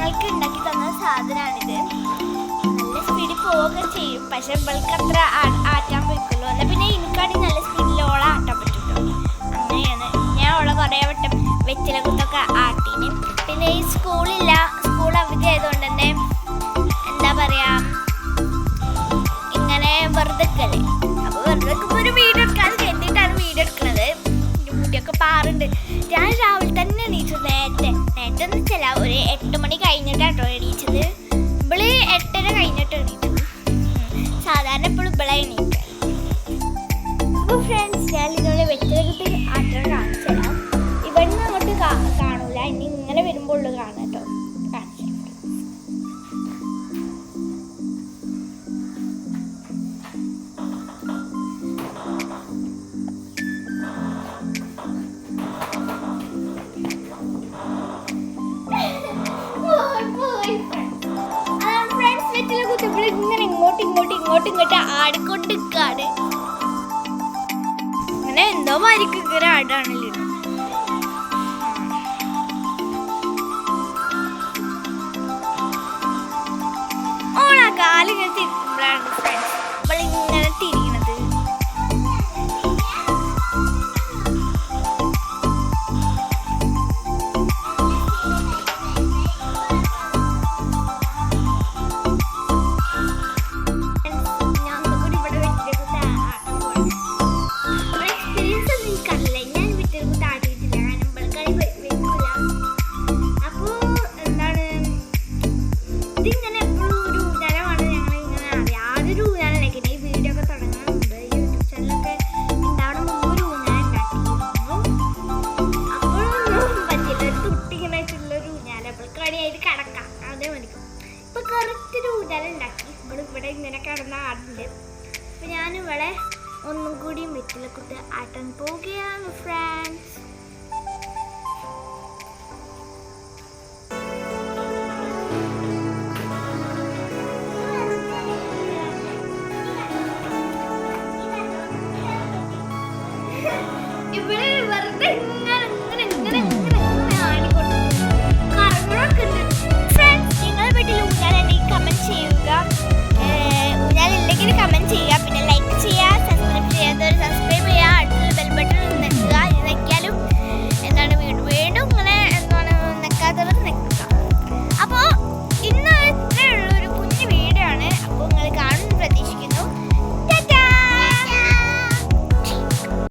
ഞങ്ങൾക്ക് ഉണ്ടാക്കി തന്ന സാധനമാണിത് നല്ല സ്പീഡിൽ പോവുക ചെയ്യും. പക്ഷെ ഇവൾക്ക് അത്ര ആറ്റാൻ പറ്റുള്ളൂ എന്നാൽ പിന്നെ എനിക്കാടി നല്ല സ്പീഡിൽ ഓളെ ആട്ടാൻ പറ്റുള്ളൂ അങ്ങനെയാണ്. ഞാൻ ഓളെ കുറേ വട്ടം വെച്ചിലെ കുത്തൊക്കെ ആട്ടീന്. പിന്നെ ഈ സ്കൂളില്ല. സ്കൂൾ അവധി ആയതുകൊണ്ട് തന്നെ എന്താ പറയാ ഇങ്ങനെ വെറുതെ അപ്പൊ വെറുതെ നിൽക്കുമ്പോൾ ഒരു വീഡിയോ എടുക്കാൻ കരുതിയിട്ടാണ് വീഡിയോ എടുക്കുന്നത് മുടിയൊക്കെ പാറുണ്ട്. ഞാൻ രാവിലെ തന്നെ എണീച്ചു. നേരത്തെ നേരത്തെ എന്ന് വെച്ചാൽ ഒരു എട്ട് കഴിഞ്ഞിട്ടാട്ടോ എണീറ്റത് ഇവൾ എട്ടര കഴിഞ്ഞിട്ട് എണീറ്റു. സാധാരണ ഇപ്പോൾ ഇവളെ എണീക്കുക അപ്പോൾ ഫ്രണ്ട്സ് ഞാൻ ഇതുപോലെ വെറ്റിലകുട്ടി ഇങ്ങോട്ട് ഇങ്ങോട്ടും ഇങ്ങോട്ട് ഇങ്ങോട്ട് ആടിക്കൊണ്ട് നിൽക്കാണ് അങ്ങനെ എന്തോ മാതിരിക്ക് ഇങ്ങനെ ആടാണല്ലോ പണിയായിട്ട് കിടക്കാം. അതേ മതി. ഇപ്പം കറുത്തൊരു ഉദലുണ്ടാക്കി ഇവിടെ ഇവിടെ ഇങ്ങനെ കിടന്ന ആടുണ്ട് അപ്പൊ ഞാൻ ഒന്നും കൂടി വീട്ടിലെ കുട്ടി ആട്ടാൻ പോവുകയാണ് ഫ്രണ്ട്സ് ഇവിടെ വെറുതെ ഇങ്ങനെ ഇങ്ങനെ ഇങ്ങനെ